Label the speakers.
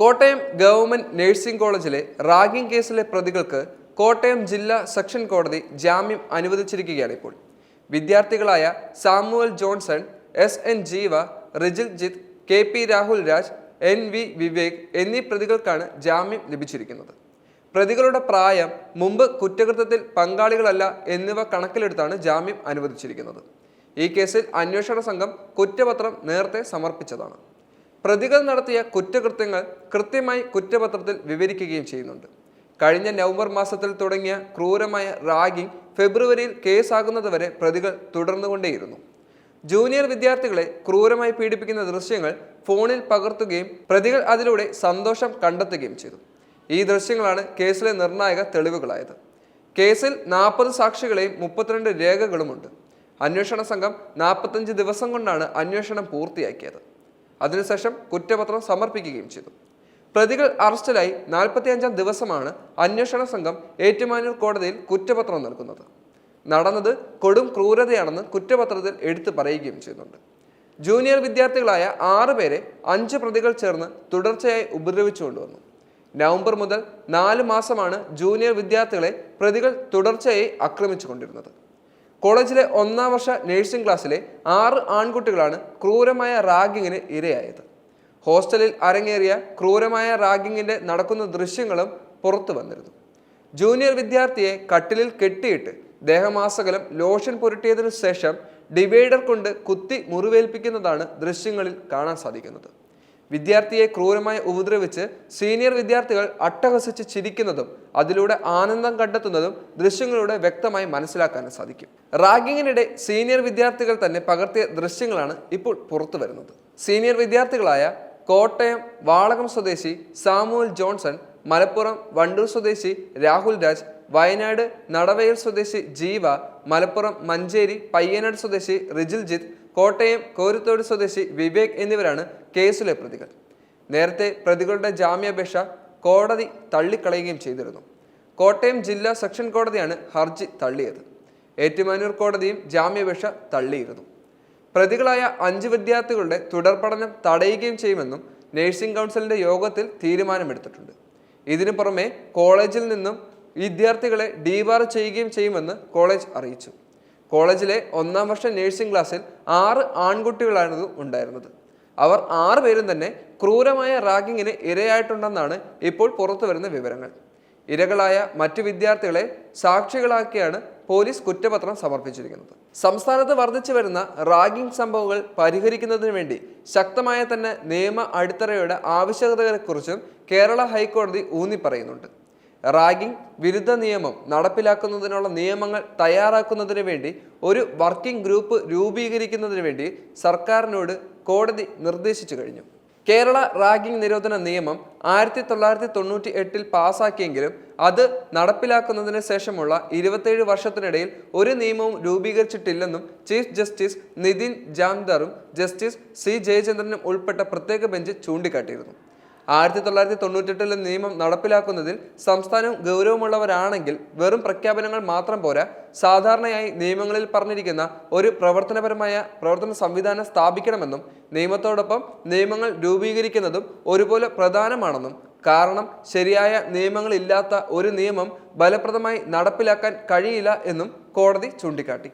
Speaker 1: Kottayam government nursing കോളേജിലെ ragging കേസിലെ പ്രതികൾക്ക് കോട്ടയം ജില്ലാ സെക്ഷൻ കോടതി ജാമ്യം അനുവദിച്ചിരിക്കുകയാണ് ഇപ്പോൾ. വിദ്യാർത്ഥികളായ Samuel Johnson S N Jeeva Rijil Jith K P Rahul Raj N V Vivek എന്നീ പ്രതികൾക്കാണ് ജാമ്യം ലഭിച്ചിരിക്കുന്നത്. പ്രതികളുടെ പ്രായം മുമ്പ് കുറ്റകൃത്യത്തിൽ പങ്കാളികളല്ല എന്നിവ കണക്കിലെടുത്താണ് ജാമ്യം അനുവദിച്ചിരിക്കുന്നത്. ഈ കേസിൽ അന്വേഷണ സംഘം കുറ്റപത്രം നേരത്തെ സമർപ്പിച്ചതാണ്. പ്രതികൾ നടത്തിയ കുറ്റകൃത്യങ്ങൾ കൃത്യമായി കുറ്റപത്രത്തിൽ വിവരിക്കുകയും ചെയ്യുന്നുണ്ട്. കഴിഞ്ഞ നവംബർ മാസത്തിൽ തുടങ്ങിയ ക്രൂരമായ റാഗിംഗ് ഫെബ്രുവരിയിൽ കേസാകുന്നതുവരെ പ്രതികൾ തുടർന്നുകൊണ്ടേയിരുന്നു. ജൂനിയർ വിദ്യാർത്ഥികളെ ക്രൂരമായി പീഡിപ്പിക്കുന്ന ദൃശ്യങ്ങൾ ഫോണിൽ പകർത്തുകയും പ്രതികൾ അതിലൂടെ സന്തോഷം കണ്ടെത്തുകയും ചെയ്തു. ഈ ദൃശ്യങ്ങളാണ് കേസിലെ നിർണായക തെളിവുകളായത്. കേസിൽ നാൽപ്പത് സാക്ഷികളെയും മുപ്പത്തിരണ്ട് രേഖകളുമുണ്ട്. അന്വേഷണ സംഘം നാൽപ്പത്തഞ്ച് ദിവസം കൊണ്ടാണ് അന്വേഷണം പൂർത്തിയാക്കിയത്. അതിനുശേഷം കുറ്റപത്രം സമർപ്പിക്കുകയും ചെയ്തു. പ്രതികൾ അറസ്റ്റിലായി നാൽപ്പത്തിയഞ്ചാം ദിവസമാണ് അന്വേഷണ സംഘം ഏറ്റുമാനൂർ കോടതിയിൽ കുറ്റപത്രം നൽകുന്നത്. നടന്നത് കൊടും ക്രൂരതയാണെന്ന് കുറ്റപത്രത്തിൽ എടുത്തു പറയുകയും ചെയ്യുന്നുണ്ട്. ജൂനിയർ വിദ്യാർത്ഥികളായ ആറ് പേരെ അഞ്ച് പ്രതികൾ ചേർന്ന് തുടർച്ചയായി ഉപദ്രവിച്ചുകൊണ്ടുവന്നു നവംബർ മുതൽ നാല് മാസമാണ് ജൂനിയർ വിദ്യാർത്ഥികളെ പ്രതികൾ തുടർച്ചയായി ആക്രമിച്ചുകൊണ്ടിരുന്നത് കോളേജിലെ ഒന്നാം വർഷ നഴ്സിംഗ് ക്ലാസ്സിലെ ആറ് ആൺകുട്ടികളാണ് ക്രൂരമായ റാഗിങ്ങിന് ഇരയായത്. ഹോസ്റ്റലിൽ അരങ്ങേറിയ ക്രൂരമായ റാഗിങ്ങിന്റെ നടക്കുന്ന ദൃശ്യങ്ങളും പുറത്തു വന്നിരുന്നു. ജൂനിയർ വിദ്യാർത്ഥിയെ കട്ടിലിൽ കെട്ടിയിട്ട് ദേഹമാസകലം ലോഷൻ പുരട്ടിയതിനു ശേഷം ഡിവൈഡർ കൊണ്ട് കുത്തി മുറിവേൽപ്പിക്കുന്നതാണ് ദൃശ്യങ്ങളിൽ കാണാൻ സാധിക്കുന്നത്. വിദ്യാർത്ഥിയെ ക്രൂരമായി ഉപദ്രവിച്ച് സീനിയർ വിദ്യാർത്ഥികൾ അട്ടഹസിച്ച് ചിരിക്കുന്നതും അതിലൂടെ ആനന്ദം കണ്ടെത്തുന്നതും ദൃശ്യങ്ങളിലൂടെ വ്യക്തമായി മനസ്സിലാക്കാൻ സാധിക്കും. റാഗിങ്ങിനിടെ സീനിയർ വിദ്യാർത്ഥികൾ തന്നെ പകർത്തിയ ദൃശ്യങ്ങളാണ് ഇപ്പോൾ പുറത്തു വരുന്നത്. സീനിയർ വിദ്യാർത്ഥികളായ കോട്ടയം വാളകം സ്വദേശി സാമുവൽ ജോൺസൺ മലപ്പുറം വണ്ടൂർ സ്വദേശി രാഹുൽ രാജ് വയനാട് നടവയൽ സ്വദേശി ജീവ മലപ്പുറം മഞ്ചേരി പയ്യനാട് സ്വദേശി റിജിൽ ജിത്ത് കോട്ടയം കോരുത്തോട് സ്വദേശി വിവേക് എന്നിവരാണ് കേസിലെ പ്രതികൾ. നേരത്തെ പ്രതികളുടെ ജാമ്യാപേക്ഷ കോടതി തള്ളിക്കളയുകയും ചെയ്തിരുന്നു. കോട്ടയം ജില്ലാ സെക്ഷൻ കോടതിയാണ് ഹർജി തള്ളിയത്. ഏറ്റുമാനൂർ കോടതിയും ജാമ്യാപേക്ഷ തള്ളിയിരുന്നു. പ്രതികളായ അഞ്ച് വിദ്യാർത്ഥികളുടെ തുടർ പഠനം തടയുകയും ചെയ്യുമെന്നും നഴ്സിംഗ് കൗൺസിലിന്റെ യോഗത്തിൽ തീരുമാനമെടുത്തിട്ടുണ്ട്. ഇതിനു പുറമെ കോളേജിൽ നിന്നും വിദ്യാർത്ഥികളെ ഡീബാർ ചെയ്യുകയും ചെയ്യുമെന്ന് കോളേജ് അറിയിച്ചു. കോളേജിലെ ഒന്നാം വർഷ നഴ്സിംഗ് ക്ലാസ്സിൽ ആറ് ആൺകുട്ടികളായിരുന്നു ഉണ്ടായിരുന്നത്. അവർ ആറ് പേരും തന്നെ ക്രൂരമായ റാഗിങ്ങിന് ഇരയായിട്ടുണ്ടെന്നാണ് ഇപ്പോൾ പുറത്തു വരുന്ന വിവരങ്ങൾ. ഇരകളായ മറ്റു വിദ്യാർത്ഥികളെ സാക്ഷികളാക്കിയാണ് പോലീസ് കുറ്റപത്രം സമർപ്പിച്ചിരിക്കുന്നത്. സംസ്ഥാനത്ത് വർദ്ധിച്ചു വരുന്ന റാഗിംഗ് സംഭവങ്ങൾ പരിഹരിക്കുന്നതിന് വേണ്ടി ശക്തമായ തന്നെ നിയമ അടിത്തറയുടെ ആവശ്യകതകളെക്കുറിച്ചും കേരള ഹൈക്കോടതി ഊന്നി പറയുന്നുണ്ട് റാഗിംഗ് വിരുദ്ധ നിയമം നടപ്പിലാക്കുന്നതിനുള്ള നിയമങ്ങൾ തയ്യാറാക്കുന്നതിന് വേണ്ടി ഒരു വർക്കിംഗ് ഗ്രൂപ്പ് രൂപീകരിക്കുന്നതിന് വേണ്ടി സർക്കാരിനോട് കോടതി നിർദ്ദേശിച്ചു കഴിഞ്ഞു. കേരള റാഗിംഗ് നിരോധന നിയമം ആയിരത്തി തൊള്ളായിരത്തി തൊണ്ണൂറ്റി എട്ടിൽ പാസാക്കിയെങ്കിലും അത് നടപ്പിലാക്കുന്നതിന് ശേഷമുള്ള ഇരുപത്തേഴ് വർഷത്തിനിടയിൽ ഒരു നിയമവും രൂപീകരിച്ചിട്ടില്ലെന്നും ചീഫ് ജസ്റ്റിസ് നിതിൻ ജാംദറും ജസ്റ്റിസ് സി ജയചന്ദ്രനും ഉൾപ്പെട്ട പ്രത്യേക ബെഞ്ച് ചൂണ്ടിക്കാട്ടിയിരുന്നു. ആയിരത്തി തൊള്ളായിരത്തി തൊണ്ണൂറ്റെട്ടിലെ നിയമം നടപ്പിലാക്കുന്നതിൽ സംസ്ഥാനം ഗൗരവമുള്ളവരാണെങ്കിൽ വെറും പ്രഖ്യാപനങ്ങൾ മാത്രം പോരാ. സാധാരണയായി നിയമങ്ങളിൽ പറഞ്ഞിരിക്കുന്ന ഒരു പ്രവർത്തനപരമായ പ്രവർത്തന സംവിധാനം സ്ഥാപിക്കണമെന്നും നിയമത്തോടൊപ്പം നിയമങ്ങൾ രൂപീകരിക്കുന്നതും ഒരുപോലെ പ്രധാനമാണെന്നും. കാരണം ശരിയായ നിയമങ്ങളില്ലാത്ത ഒരു നിയമം ഫലപ്രദമായി നടപ്പിലാക്കാൻ കഴിയില്ല എന്നും കോടതി ചൂണ്ടിക്കാട്ടി.